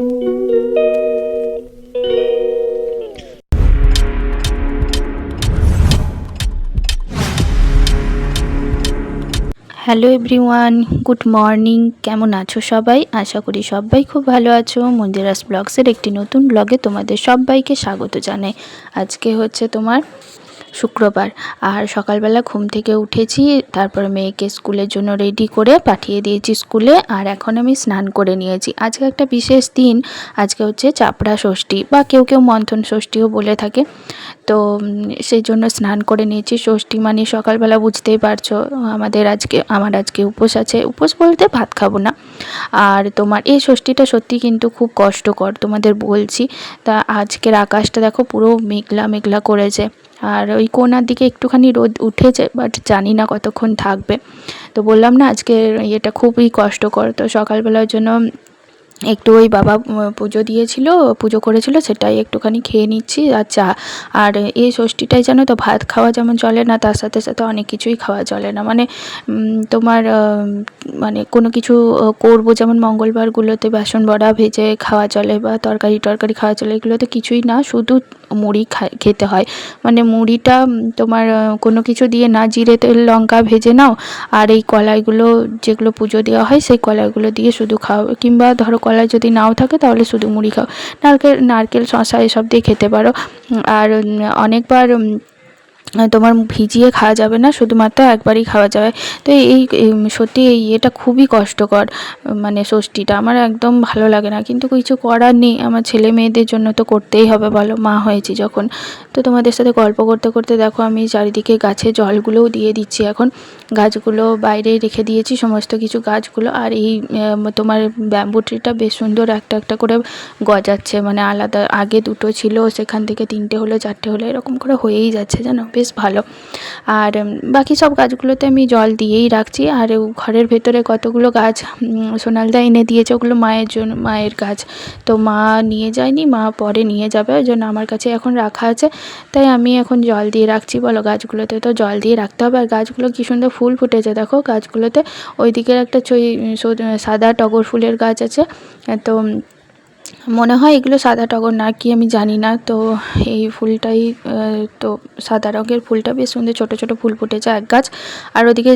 Hello everyone good morning কেমন আছো সবাই? আশা করি সবাই খুব ভালো আছো। মন্দিরাস ব্লগসের একটি নতুন ব্লগে তোমাদের সবাইকে স্বাগত জানাই। আজকে হচ্ছে তোমার শুক্রবার। আর সকালবেলা ঘুম থেকে উঠেছি, তারপর মেয়েকে স্কুলের জন্য রেডি করে পাঠিয়ে দিয়েছি স্কুলে, আর এখন আমি স্নান করে নিয়েছি। আজকে একটা বিশেষ দিন, আজকে হচ্ছে চাপড়া ষষ্ঠী, বা কেউ কেউ মন্থন ষষ্ঠীও বলে থাকে। তো সেই জন্য স্নান করে নিয়েছি। ষষ্ঠী মানে সকালবেলা বুঝতেই পারছ, আমাদের আজকে, আমার আজকে উপোস আছে। উপোস বলতে ভাত খাব না। আর তোমার, এই ষষ্ঠীটা সত্যি কিন্তু খুব কষ্টকর, তোমাদের বলছি। তা আজকের আকাশটা দেখো পুরো মেঘলা মেঘলা করেছে। আর ওই কোনার দিকে একটুখানি রোদ উঠেছে বাট জানি না কতক্ষণ থাকবে। তো বললাম না, আজকের এটা খুবই কষ্টকর। তো সকালবেলার জন্য একটু ওই বাবা পুজো দিয়েছিল, পুজো করেছিল, সেটাই একটুখানি খেয়ে নিচ্ছি, আর চা। আর এই ষষ্ঠীটাই জানো তো, ভাত খাওয়া যেমন চলে না, তার সাথে সাথে অনেক কিছুই খাওয়া চলে না। মানে তোমার মানে কোনো কিছু করব যেমন মঙ্গলবারগুলোতে বেসন বড়া ভেজে খাওয়া চলে বা তরকারি টরকারি খাওয়া চলে, এগুলোতে কিছুই না, শুধু মুড়ি খেতে হয়। মানে মুড়িটা তোমার কোনো কিছু দিয়ে না, জিরে তেল, লঙ্কা ভেজে নাও, আর এই কলাইগুলো যেগুলো পুজো দেওয়া হয়, সেই কলাইগুলো দিয়ে শুধু খাও কিংবা ধরো কলাই যদি নাও থাকে তাহলে শুধু মুড়ি খাও। নারকেল নারকেল শশা এসব দিয়ে খেতে পারো। আর অনেকবার তোমার ভিজিয়ে খাওয়া যাবে না, শুধুমাত্র একবারই খাওয়া যাবে। তো এই সত্যি এই এটা খুবই কষ্টকর মানে ষষ্ঠীটা। আমার একদম ভালো লাগে না, কিন্তু কিছু করার নেই। আমার ছেলে মেয়েদের জন্য তো করতেই হবে, বলো, মা হয়েছি যখন। তো তোমাদের সাথে গল্প করতে করতে দেখো, আমি চারিদিকে গাছে জলগুলোও দিয়ে দিচ্ছি এখন। গাছগুলো বাইরে রেখে দিয়েছি, সমস্ত কিছু গাছগুলো। আর এই তোমার ব্যাম্বু ট্রিটা বেশ সুন্দর একটা একটা করে গজাচ্ছে। মানে আলাদা, আগে দুটো ছিল, সেখান থেকে তিনটে হলো, চারটে হলো, এরকম করে হয়েই যাচ্ছে, জানো? বেশ ভালো। আর বাকি সব গাছগুলোতে আমি জল দিয়েই রাখছি। আর ঘরের ভেতরে কতগুলো গাছ সোনালদা এনে দিয়েছে ওগুলো মায়ের জন্য, মায়ের গাছ। তো মা নিয়ে যায়নি, মা পরে নিয়ে যাবে। ওই জন্য আমার কাছে এখন রাখা আছে। তাই আমি এখন জল দিয়ে রাখছি। বলো গাছগুলোতে তো জল দিয়ে রাখতে হবে। আর গাছগুলো কী সুন্দর ফুল ফুটেছে, দেখো গাছগুলোতে। ওই দিকের একটা সাদা টগর ফুলের গাছ আছে। তো মনে হয় এগুলো সাদা টগর না, কি আমি জানি না। তো এই ফুলটাই তো সাদা রঙের ফুলটা বেশ সুন্দর, ছোট ছোট ফুল ফুটেছে এক গাছ। আর ওদিকে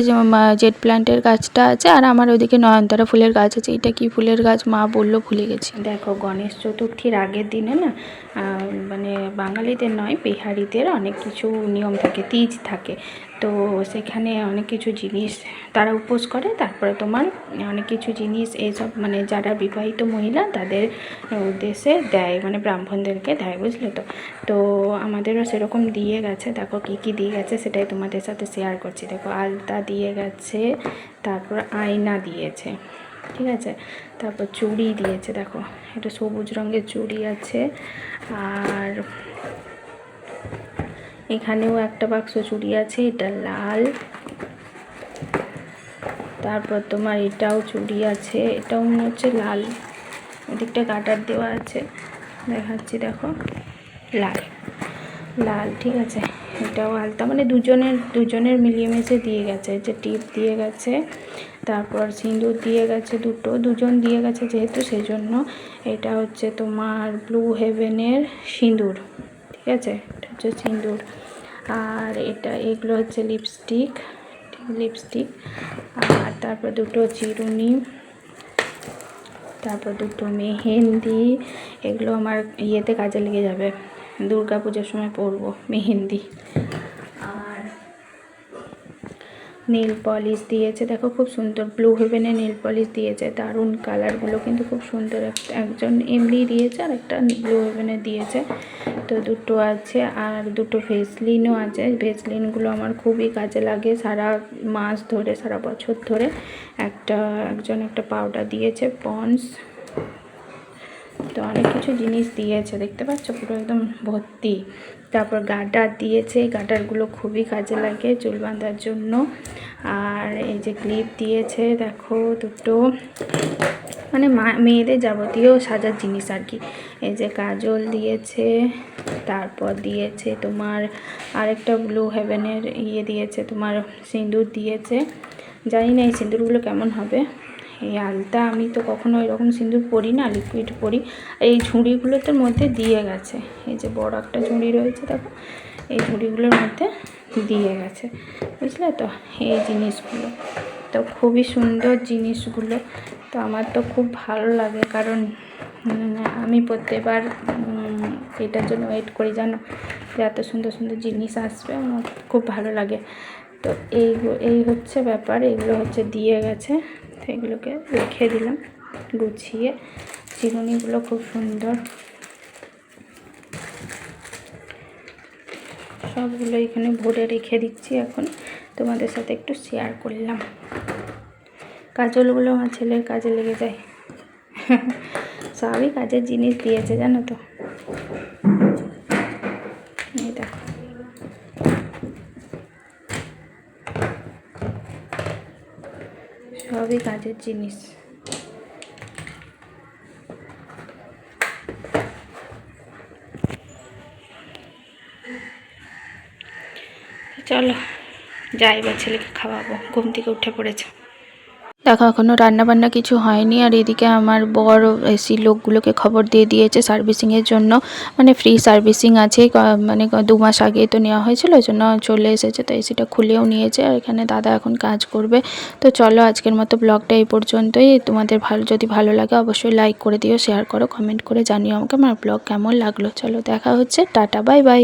জেড প্ল্যান্টের গাছটা আছে, আর আমার ওদিকে নয়নতারা ফুলের গাছ আছে। এটা কি ফুলের গাছ? মা বলল ভুলে গেছি। দেখো, গণেশ চতুর্থীর আগের দিনে না মানে বাঙালিদের নয়, বিহারিদের অনেক কিছু নিয়ম থাকে, তিজ থাকে। তো সেখানে অনেক কিছু জিনিস তারা উপোস করে, তারপরে তোমার অনেক কিছু জিনিস এইসব মানে যারা বিবাহিত মহিলা তাদের উদ্দেশ্যে দেয় মানে ব্রাহ্মণদেরকে দেয়, বুঝলে তো? তো আমাদেরও সেরকম দিয়ে গেছে। দেখো কী কী দিয়ে গেছে সেটাই তোমাদের সাথে শেয়ার করছি। দেখো আলতা দিয়ে গেছে, তারপর আয়না দিয়েছে, ঠিক আছে? তারপর চুড়ি দিয়েছে, দেখো। একটা সবুজ রঙের চুড়ি আছে। আর এখানেও একটা বাক্স চুড়ি আছে, এটা লাল। তারপর তোমার এটাও চুড়ি আছে, এটাও মনে হচ্ছে লাল। ওদিকটা কাটার দেওয়া আছে, দেখাচ্ছি দেখো। লাল লাল, ঠিক আছে। এটাও আলতা মানে দুজনের দুজনের মিলিয়ে মিশে দিয়ে গেছে যে টিপ দিয়ে গেছে, তারপর সিঁদুর দিয়ে গেছে দুটো, দুজন দিয়ে গেছে যেহেতু সেই জন্য এটা হচ্ছে তোমার ব্লু হেভেনের সিঁদুর। ঠিক আছে? এটা হচ্ছে সিঁদুর। আর এটা, এগুলো হচ্ছে লিপস্টিক লিপস্টিক আর তারপর দুটো চিরুনি, তারপর দুটো মেহেন্দি। এগুলো আমার ইয়েতে কাজে লেগে যাবে। দুর্গা পুজোর সময় পরবো মেহেন্দি। নীল পলিশ দিয়েছে। দেখো খুব সুন্দর ব্লু হেভেনে নীল পলিশ দিয়েছে, দারুণ কালারগুলো কিন্তু খুব সুন্দর। একজন এমনি দিয়েছে আর একটা ব্লু হেভেনে দিয়েছে। তো দুটো আছে আর দুটো ভেসলিনও আছে। ভেসলিনগুলো আমার খুবই কাজে লাগে সারা মাস ধরে, সারা বছর ধরে। একটা একজন একটা পাউডার দিয়েছে পন্স তো অনেক কিছু জিনিস দিয়েছে, দেখতে পাচ্ছ? পুরো একদম ভর্তি। তারপর গার্ডার দিয়েছে গার্ডারগুলো খুবই কাজে লাগে চুল বাঁধার জন্য। আর এই যে ক্লিপ দিয়েছে, দেখো দুটো। মানে মেয়েদের যাবতীয় সাজার জিনিস আর কি। এই যে কাজল দিয়েছে, তারপর দিয়েছে তোমার আরেকটা ব্লু হেভেনের ইয়ে দিয়েছে, তোমার সিঁদুর দিয়েছে। জানি না এই সিঁদুরগুলো কেমন হবে। এই আলতা আমি তো কখনো এরকম সিঁদুর পরি না লিকুইড পরি। এই ঝুড়িগুলোতে মধ্যে দিয়ে গেছে। এই যে বড় একটা ঝুড়ি রয়েছে, দেখো। এই ঝুড়িগুলোর মধ্যে দিয়ে গেছে। বুঝলে তো? এই জিনিসগুলো। তো খুবই সুন্দর জিনিসগুলো। তো আমার তো খুব ভালো লাগে, কারণ আমি প্রত্যেকবার এটার জন্য ওয়েট করি জানো? যে এত সুন্দর সুন্দর জিনিস আসবে, আমার খুব ভালো লাগে। তো এই এই হচ্ছে ব্যাপার। এগুলো হচ্ছে দিয়ে গেছে। এগুলোকে রেখে দিলাম, গুছিয়ে। চিরুনিগুলো খুব সুন্দর। সবগুলো এখানে ভরে রেখে দিচ্ছি এখন। তোমাদের সাথে একটু শেয়ার করলাম। কাজলগুলো আমার ছেলের কাজে লেগে যায়। সবই কাজের জিনিস দিয়েছে, জানো তো এই দেখো সবই কাজের জিনিস। চলো যাই বা ছেলেকে খাওয়াবো। ঘুম থেকে উঠে পড়েছে। দেখো এখনও রান্নাবান্না কিছু হয়নি আর এদিকে আমার বর এসি লোকগুলোকে খবর দিয়ে দিয়েছে সার্ভিসিংয়ের জন্য। মানে ফ্রি সার্ভিসিং আছে মানে দু মাস আগে তো নেওয়া হয়েছিল ওই জন্য চলে এসেছে তো এসিটা খুলেও নিয়েছে আর এখানে দাদা এখন কাজ করবে। তো চলো, আজকের মতো ব্লগটা এই পর্যন্তই। তোমাদের ভালো, যদি ভালো লাগে অবশ্যই লাইক করে দিও শেয়ার করো কমেন্ট করে জানিও আমাকে আমার ব্লগ কেমন লাগল। চলো, দেখা হচ্ছে, টাটা বাই বাই